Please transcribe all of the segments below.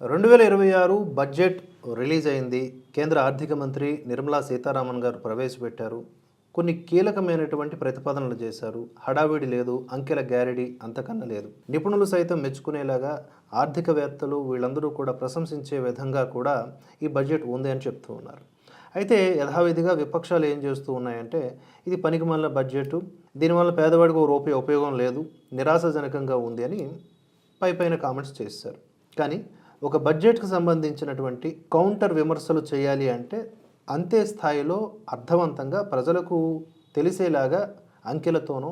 రెండు వేల ఇరవై ఆరు బడ్జెట్ రిలీజ్ అయింది. కేంద్ర ఆర్థిక మంత్రి నిర్మలా సీతారామన్ గారు ప్రవేశపెట్టారు. కొన్ని కీలకమైనటువంటి ప్రతిపాదనలు చేశారు. హడావిడి లేదు అంకెల గ్యారెడీ అంతకన్నా లేదు. నిపుణులు సైతం మెచ్చుకునేలాగా ఆర్థికవేత్తలు వీళ్ళందరూ కూడా ప్రశంసించే విధంగా కూడా ఈ బడ్జెట్ ఉంది అని చెప్తూ ఉన్నారు. అయితే యథావిధిగా విపక్షాలు ఏం చేస్తూ ఉన్నాయంటే ఇది పనికిమాలిన బడ్జెట్ దీనివల్ల పేదవాడికి ఒక రూపాయి ఉపయోగం లేదు. నిరాశజనకంగా ఉంది అని పై పైన కామెంట్స్ చేశారు. కానీ ఒక బడ్జెట్కు సంబంధించినటువంటి కౌంటర్ విమర్శలు చేయాలి అంటే అంతే స్థాయిలో అర్థవంతంగా ప్రజలకు తెలిసేలాగా అంకెలతోనో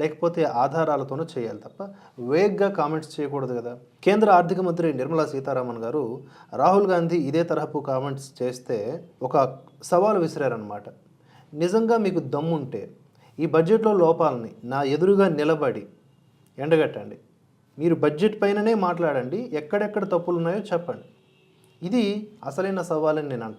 లేకపోతే ఆధారాలతోనో చేయాలి తప్ప వేగ్గా కామెంట్స్ చేయకూడదు కదా. కేంద్ర ఆర్థిక మంత్రి నిర్మలా సీతారామన్ గారు రాహుల్ గాంధీ ఇదే తరహపు కామెంట్స్ చేస్తే ఒక సవాలు విసిరారనమాట నిజంగా మీకు దమ్ముంటే ఈ బడ్జెట్లో లోపాలని నా ఎదురుగా నిలబడి ఎండగట్టండి. మీరు బడ్జెట్ పైననే మాట్లాడండి. ఎక్కడెక్కడ తప్పులు ఉన్నాయో చెప్పండి. ఇది అసలైన సవాలని నేను అంట.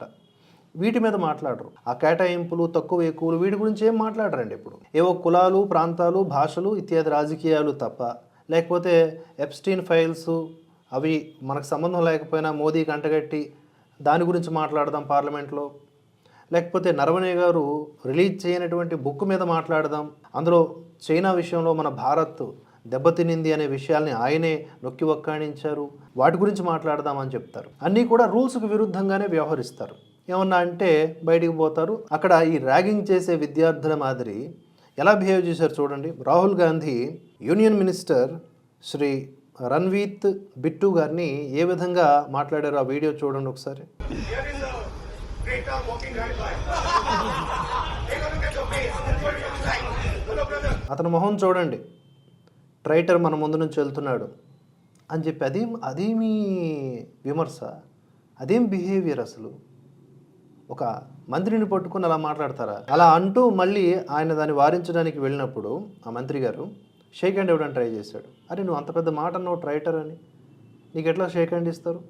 వీటి మీద మాట్లాడరు. ఆ కేటాయింపులు తక్కువ ఎక్కువలు వీటి గురించి ఏం మాట్లాడరండి ఇప్పుడు? ఏవో కులాలు ప్రాంతాలు భాషలు ఇత్యాది రాజకీయాలు తప్ప. లేకపోతే ఎప్స్టీన్ ఫైల్స్ అవి మనకు సంబంధం లేకపోయినా మోదీ కంటగట్టి దాని గురించి మాట్లాడదాం పార్లమెంట్లో. లేకపోతే నరవణే గారు రిలీజ్ చేయనటువంటి బుక్ మీద మాట్లాడదాం. అందులో చైనా విషయంలో మన భారత్ దెబ్బతినింది అనే విషయాల్ని ఆయనే నొక్కి ఒక్కాణించారు. వాటి గురించి మాట్లాడదామని చెప్తారు. అన్నీ కూడా రూల్స్కి విరుద్ధంగానే వ్యవహరిస్తారు. ఏమన్నా అంటే బయటికి పోతారు. అక్కడ ఈ ర్యాగింగ్ చేసే విద్యార్థుల మాదిరి ఎలా బిహేవ్ చేశారు చూడండి. రాహుల్ గాంధీ యూనియన్ మినిస్టర్ శ్రీ రణ్వీత్ బిట్టు గారిని ఏ విధంగా మాట్లాడారో ఆ వీడియో చూడండి ఒకసారి. అతని మొహం చూడండి. ట్రైటర్ మన ముందు నుంచి వెళ్తున్నాడు అని చెప్పి అదేం అదేమి విమర్శ అదేం బిహేవియర్ అసలు? ఒక మంత్రిని పట్టుకుని అలా మాట్లాడతారా? అలా అంటూ మళ్ళీ ఆయన దాన్ని వారించడానికి వెళ్ళినప్పుడు ఆ మంత్రి గారు షేక్ హ్యాండ్ ఇవ్వడానికి ట్రై చేశాడు. అరే నువ్వు అంత పెద్ద మాట అన్నావు ట్రైటర్ అని. నీకు ఎట్లా షేక్ హ్యాండ్ ఇస్తారు?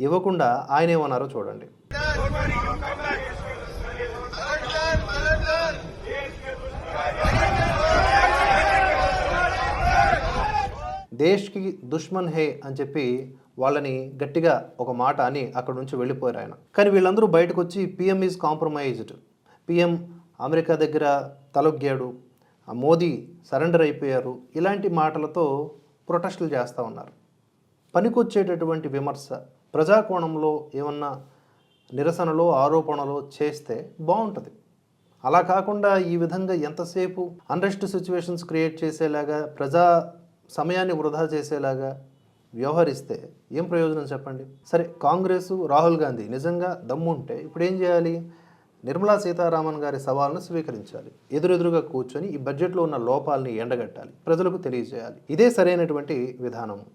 ఇవ్వకుండా ఆయన ఏమన్నారో చూడండి. దేశ్కి దుష్మన్ హే అని చెప్పి వాళ్ళని గట్టిగా ఒక మాట అని అక్కడ నుంచి వెళ్ళిపోయారు ఆయన. కానీ వీళ్ళందరూ బయటకు వచ్చి PM is compromised PM America దగ్గర తలొగ్గాడు. మోదీ సరెండర్ అయిపోయారు. ఇలాంటి మాటలతో ప్రొటెస్టులు చేస్తూ ఉన్నారు. పనికొచ్చేటటువంటి విమర్శ ప్రజాకోణంలో ఏమన్నా నిరసనలో ఆరోపణలో చేస్తే బాగుంటుంది. అలా కాకుండా ఈ విధంగా ఎంతసేపు అన్రెస్ట్ సిచ్యువేషన్స్ క్రియేట్ చేసేలాగా ప్రజా సమయాన్ని వృధా చేసేలాగా వ్యవహరిస్తే ఏం ప్రయోజనం చెప్పండి? సరే కాంగ్రెస్ రాహుల్ గాంధీ నిజంగా దమ్ము ఉంటే ఇప్పుడు ఏం చేయాలి? నిర్మలా సీతారామన్ గారి సవాల్ను స్వీకరించాలి. ఎదురెదురుగా కూర్చొని ఈ బడ్జెట్లో ఉన్న లోపాలని ఎండగట్టాలి. ప్రజలకు తెలియజేయాలి. ఇదే సరైనటువంటి విధానం.